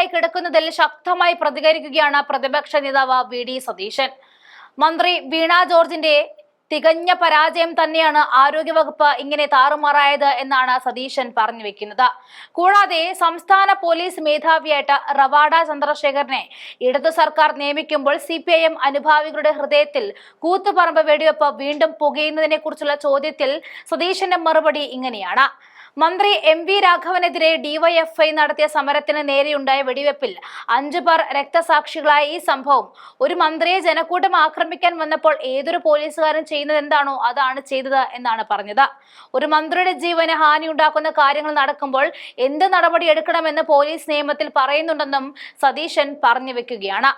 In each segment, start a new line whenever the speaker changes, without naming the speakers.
അപകടകരമായി കിടക്കുന്നതിൽ ശക്തമായി പ്രതികരിക്കുകയാണ് പ്രതിപക്ഷ നേതാവ് വി ഡി സതീശൻ. മന്ത്രി വീണ ജോർജിന്റെ തികഞ്ഞ പരാജയം തന്നെയാണ് ആരോഗ്യവകുപ്പ് ഇങ്ങനെ താറുമാറായത് എന്നാണ് സതീശൻ പറഞ്ഞു വെക്കുന്നത്. കൂടാതെ സംസ്ഥാന പോലീസ് മേധാവിയായിട്ട് റവാഡ ചന്ദ്രശേഖരനെ ഇടതു സർക്കാർ നിയമിക്കുമ്പോൾ സി പി ഐ എം അനുഭാവികളുടെ ഹൃദയത്തിൽ കൂത്തുപറമ്പ് വെടിവെപ്പ് വീണ്ടും പുകയുന്നതിനെ കുറിച്ചുള്ള ചോദ്യത്തിൽ സതീശന്റെ മറുപടി ഇങ്ങനെയാണ്. മന്ത്രി എം വി രാഘവനെതിരെ ഡിവൈഎഫ്ഐ നടത്തിയ സമരത്തിന് നേരെയുണ്ടായ വെടിവെപ്പിൽ അഞ്ചു പേർ രക്തസാക്ഷികളായ ഈ സംഭവം. ഒരു മന്ത്രിയെ ജനക്കൂട്ടം ആക്രമിക്കാൻ വന്നപ്പോൾ ഏതൊരു പോലീസുകാരൻ ചെയ്യുന്നത് എന്താണോ അതാണ് ചെയ്തത് എന്നാണ് പറഞ്ഞത്. ഒരു മന്ത്രിയുടെ ജീവന് ഹാനി ഉണ്ടാക്കുന്ന കാര്യങ്ങൾ നടക്കുമ്പോൾ എന്ത് നടപടി എടുക്കണമെന്ന് പോലീസ് നിയമത്തിൽ പറയുന്നുണ്ടെന്നും സതീശൻ പറഞ്ഞു വെക്കുകയാണ്.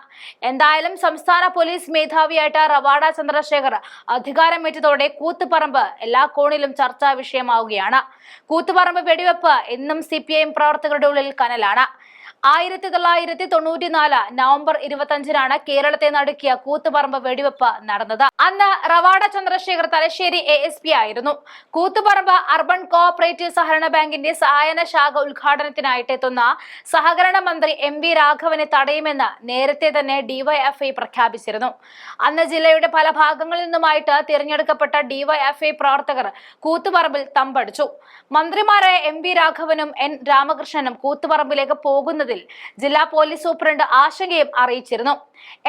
എന്തായാലും സംസ്ഥാന പോലീസ് മേധാവിയായിട്ട് റവാഡ ചന്ദ്രശേഖർ അധികാരമേറ്റതോടെ കൂത്തുപറമ്പ് എല്ലാ കോണിലും ചർച്ചാ വിഷയമാവുകയാണ്. കൂത്തുപറമ്പ് വെടിവെപ്പ് എന്നും സി പി ഐ എം പ്രവർത്തകരുടെ ഉള്ളിൽ കനലാണ്. ആയിരത്തി തൊള്ളായിരത്തി തൊണ്ണൂറ്റിനാല് നവംബർ ഇരുപത്തഞ്ചിനാണ് കേരളത്തെ നടുക്കിയ കൂത്തുപറമ്പ് വെടിവെപ്പ് നടന്നത്. അന്ന് Ravada Chandrasekhar Thalassery A S P ആയിരുന്നു. കൂത്തുപറമ്പ് അർബൻ കോഓപ്പറേറ്റീവ് സഹകരണ ബാങ്കിന്റെ സഹായന ശാഖ ഉദ്ഘാടനത്തിനായിട്ട് എത്തുന്ന സഹകരണ മന്ത്രി എം വി രാഘവനെ തടയുമെന്ന് നേരത്തെ തന്നെ ഡിവൈഎഫ്ഐ പ്രഖ്യാപിച്ചിരുന്നു. അന്ന് ജില്ലയുടെ പല ഭാഗങ്ങളിൽ നിന്നുമായിട്ട് തിരഞ്ഞെടുക്കപ്പെട്ട ഡിവൈഎഫ്ഐ പ്രവർത്തകർ കൂത്തുപറമ്പിൽ തമ്പടിച്ചു. മന്ത്രിമാരായ എം വി രാഘവനും എൻ രാമകൃഷ്ണനും കൂത്തുപറമ്പിലേക്ക് പോകുന്നതിൽ ജില്ലാ പോലീസ് സൂപ്രണ്ട് ആശങ്കയും അറിയിച്ചിരുന്നു.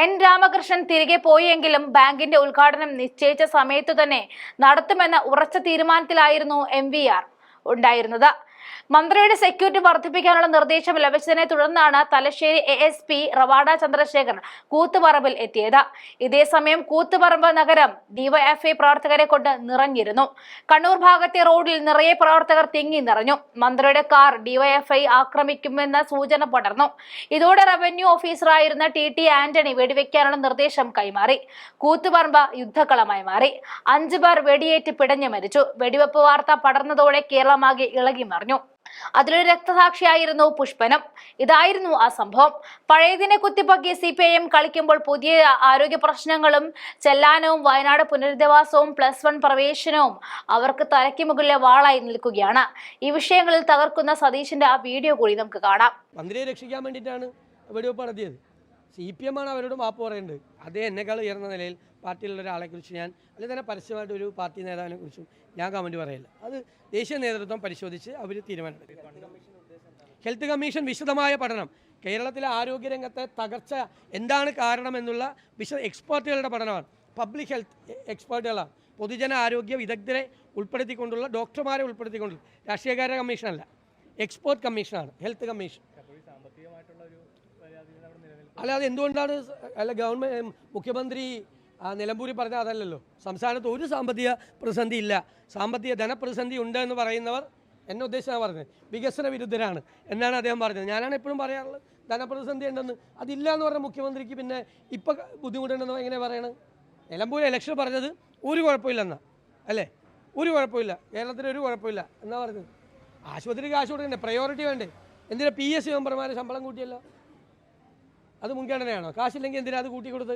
എൻ രാമകൃഷ്ണൻ തിരികെ പോയെങ്കിലും ബാങ്കിന്റെ ഉദ്ഘാടനം നിശ്ചയിച്ച സമയത്തു തന്നെ നടത്തുമെന്ന ഉറച്ച തീരുമാനത്തിലായിരുന്നു എം ഉണ്ടായിരുന്നത്. മന്ത്രിയുടെ സെക്യൂരിറ്റി വർദ്ധിപ്പിക്കാനുള്ള നിർദ്ദേശം ലഭിച്ചതിനെ തുടർന്നാണ് Thalassery A S P Ravada Chandrasekhar കൂത്തുപറമ്പിൽ എത്തിയത്. ഇതേസമയം കൂത്തുപറമ്പ് നഗരം ഡിവൈഎഫ്ഐ പ്രവർത്തകരെ കൊണ്ട് നിറഞ്ഞിരുന്നു. കണ്ണൂർ ഭാഗത്തെ റോഡിൽ നിറയെ പ്രവർത്തകർ തിങ്ങി നിറഞ്ഞു. മന്ത്രിയുടെ കാർ ഡിവൈഎഫ്ഐ ആക്രമിക്കുമെന്ന സൂചന പടർന്നു. ഇതോടെ റവന്യൂ ഓഫീസറായിരുന്ന ടി ടി ആന്റണി വെടിവെക്കാനുള്ള നിർദ്ദേശം കൈമാറി. കൂത്തുപറമ്പ് യുദ്ധക്കളമായി മാറി. അഞ്ചു പേർ വെടിയേറ്റ് പിടഞ്ഞു മരിച്ചു. വെടിവെപ്പ് വാർത്ത പടർന്നതോടെ കേരളമാകെ ഇളകി മറിഞ്ഞു. അതിലൊരു രക്തസാക്ഷിയായിരുന്നു പുഷ്പനം. ഇതായിരുന്നു ആ സംഭവം. പഴയതിനെ കുത്തിപ്പൊക്കി സി പി ഐ എം കളിക്കുമ്പോൾ പുതിയ ആരോഗ്യ പ്രശ്നങ്ങളും ചെല്ലാനവും വയനാട് പുനരധിവാസവും പ്ലസ് വൺ പ്രവേശനവും അവർക്ക് തലയ്ക്ക് മുകളിലെ വാളായി നിൽക്കുകയാണ്. ഈ വിഷയങ്ങളിൽ തകർക്കുന്ന സതീശന്റെ ആ വീഡിയോ കൂടി നമുക്ക് കാണാം.
മന്ത്രിയെ രക്ഷിക്കാൻ വേണ്ടിയിട്ടാണ് വെടിവെപ്പ് നടത്തിയത് സി പി എം ആണ് അവരോട് മാപ്പ് പറയേണ്ടത്. അതേ എന്നെക്കാൾ ഉയർന്ന നിലയിൽ പാർട്ടിയിലുള്ള ഒരാളെ കുറിച്ച് ഞാൻ അല്ലെങ്കിൽ തന്നെ പരസ്യമായിട്ട് ഒരു പാർട്ടി നേതാവിനെ കുറിച്ചും ഞാൻ കമന്റ് പറയില്ല. അത് ദേശീയ നേതൃത്വം പരിശോധിച്ച് അവർ തീരുമാനമെടുക്കും. ഹെൽത്ത് കമ്മീഷൻ വിശദമായ പഠനം. കേരളത്തിലെ ആരോഗ്യരംഗത്തെ തകർച്ച എന്താണ് കാരണമെന്നുള്ള വിശദ എക്സ്പേർട്ടുകളുടെ പഠനമാണ്. പബ്ലിക് ഹെൽത്ത് എക്സ്പേർട്ടുകളാണ് പൊതുജന ആരോഗ്യ വിദഗ്ധരെ ഉൾപ്പെടുത്തിക്കൊണ്ടുള്ള ഡോക്ടർമാരെ ഉൾപ്പെടുത്തിക്കൊണ്ടുള്ള രാഷ്ട്രീയകാര്യ കമ്മീഷനല്ല എക്സ്പേർട്ട് കമ്മീഷനാണ് ഹെൽത്ത് കമ്മീഷൻ അല്ലാതെ എന്തുകൊണ്ടാണ് അല്ല ഗവൺമെന്റ് മുഖ്യമന്ത്രി നിലമ്പൂരി പറഞ്ഞ അതല്ലല്ലോ. സംസ്ഥാനത്ത് ഒരു സാമ്പത്തിക പ്രതിസന്ധി ഇല്ല. സാമ്പത്തിക ധനപ്രതിസന്ധി ഉണ്ട് എന്ന് പറയുന്നവർ എന്നെ ഉദ്ദേശിച്ചാണ് പറഞ്ഞത്. വികസന വിരുദ്ധരാണ് എന്നാണ് അദ്ദേഹം പറഞ്ഞത്. ഞാനാണ് എപ്പോഴും പറയാറുള്ളത് ധനപ്രതിസന്ധി ഉണ്ടെന്ന്. അതില്ല എന്ന് പറഞ്ഞ മുഖ്യമന്ത്രിക്ക് പിന്നെ ഇപ്പം ബുദ്ധിമുട്ടുണ്ടെന്ന് എങ്ങനെ പറയണത് നിലമ്പൂർ ഇലക്ഷൻ പറഞ്ഞത് ഒരു കുഴപ്പമില്ലെന്നാ അല്ലേ? ഒരു കുഴപ്പമില്ല. കേരളത്തിൽ ഒരു കുഴപ്പമില്ല. എന്നാ പറഞ്ഞത്? ആശുപത്രി കാശ് കൊടുക്കണ്ടേ? പ്രയോറിറ്റി വേണ്ടേ? എന്തിനാ പി എസ് സി മെമ്പർമാരെ ശമ്പളം കൂട്ടിയല്ലോ? അത് മുൻഗണനയാണോ? കാശില്ലെങ്കിൽ എന്തിനാ അത് കൂട്ടി കൊടുത്ത്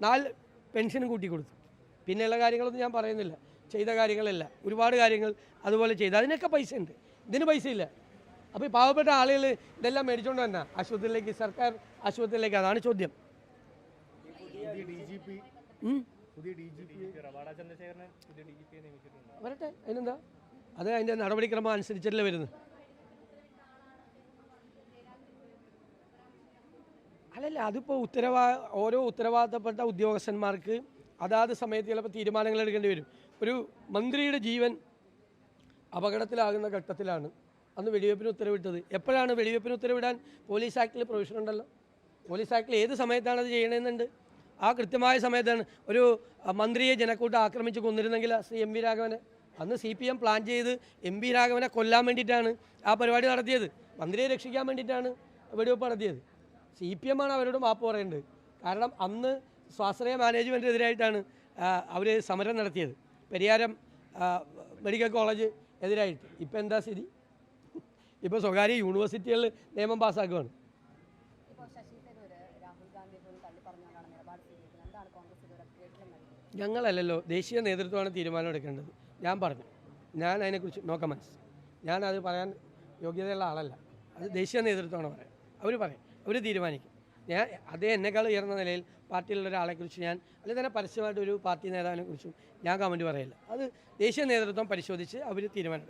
നാല് പെൻഷനും കൂട്ടി കൊടുത്തു പിന്നെയുള്ള കാര്യങ്ങളൊന്നും ഞാൻ പറയുന്നില്ല. ചെയ്ത കാര്യങ്ങളല്ല. ഒരുപാട് കാര്യങ്ങൾ അതുപോലെ ചെയ്തു. അതിനൊക്കെ പൈസ ഉണ്ട് ഇതിന് പൈസ ഇല്ല അപ്പോൾ ഈ പാവപ്പെട്ട ആളുകൾ ഇതെല്ലാം മേടിച്ചുകൊണ്ട് തന്നെ ആശുപത്രിയിലേക്ക് സർക്കാർ ആശുപത്രിയിലേക്ക്. അതാണ് ചോദ്യം. വരട്ടെ. അതിനെന്താ? അത് അതിന്റെ നടപടിക്രമം അനുസരിച്ചല്ലേ വരുന്നത്. അല്ലല്ല അതിപ്പോൾ ഉത്തരവാ ഓരോ ഉത്തരവാദിത്തപ്പെട്ട ഉദ്യോഗസ്ഥന്മാർക്ക് അതാത് സമയത്ത് ചിലപ്പോൾ തീരുമാനങ്ങൾ എടുക്കേണ്ടി വരും. ഒരു മന്ത്രിയുടെ ജീവൻ അപകടത്തിലാകുന്ന ഘട്ടത്തിലാണ് അന്ന് വെടിവെപ്പിന് ഉത്തരവിട്ടത്. എപ്പോഴാണ് വെടിവെപ്പിന് ഉത്തരവിടാൻ? പോലീസ് ആക്ടിൽ പ്രൊവിഷൻ ഉണ്ടല്ലോ. പോലീസ് ആക്ടിൽ ഏത് സമയത്താണ് അത് ചെയ്യണമെന്നുണ്ട് ആ കൃത്യമായ സമയത്താണ് ഒരു മന്ത്രിയെ ജനക്കൂട്ടം ആക്രമിച്ച് കൊന്നിരുന്നെങ്കിൽ ശ്രീ എം വി രാഘവനെ. അന്ന് സി പി എം പ്ലാൻ ചെയ്ത് എം വി രാഘവനെ കൊല്ലാൻ വേണ്ടിയിട്ടാണ് ആ പരിപാടി നടത്തിയത്. മന്ത്രിയെ രക്ഷിക്കാൻ വേണ്ടിയിട്ടാണ് വെടിവെപ്പ് നടത്തിയത്. സി പി എം ആണ് അവരോട് മാപ്പ് പറയേണ്ടത്. കാരണം അന്ന് സ്വാശ്രയ മാനേജ്മെന്റിനെതിരായിട്ടാണ് അവർ സമരം നടത്തിയത്. പരിയാരം മെഡിക്കൽ കോളേജ് എതിരായിട്ട്. ഇപ്പം എന്താ സ്ഥിതി? ഇപ്പോൾ സ്വകാര്യ യൂണിവേഴ്സിറ്റികളിൽ നിയമം പാസ്സാക്കുകയാണ് ഞങ്ങളല്ലല്ലോ ദേശീയ നേതൃത്വമാണ് തീരുമാനം എടുക്കേണ്ടത്. ഞാൻ പറഞ്ഞു. ഞാൻ അതിനെക്കുറിച്ച് നോക്കാം മനസ്സ്. ഞാൻ അത് പറയാൻ യോഗ്യതയുള്ള ആളല്ല. അത് ദേശീയ നേതൃത്വമാണ് പറയാം അവർ പറയും. അവർ തീരുമാനിക്കും. ഞാൻ അതേ എന്നെക്കാൾ ഉയർന്ന നിലയിൽ പാർട്ടിയിലുള്ള ഒരാളെക്കുറിച്ച് ഞാൻ അല്ലെങ്കിൽ തന്നെ പരസ്യമായിട്ട് ഒരു പാർട്ടി നേതാവിനെ കുറിച്ചും ഞാൻ കമന്റ് പറയില്ല. അത് ദേശീയ നേതൃത്വം പരിശോധിച്ച് അവർ തീരുമാനമെടുക്കും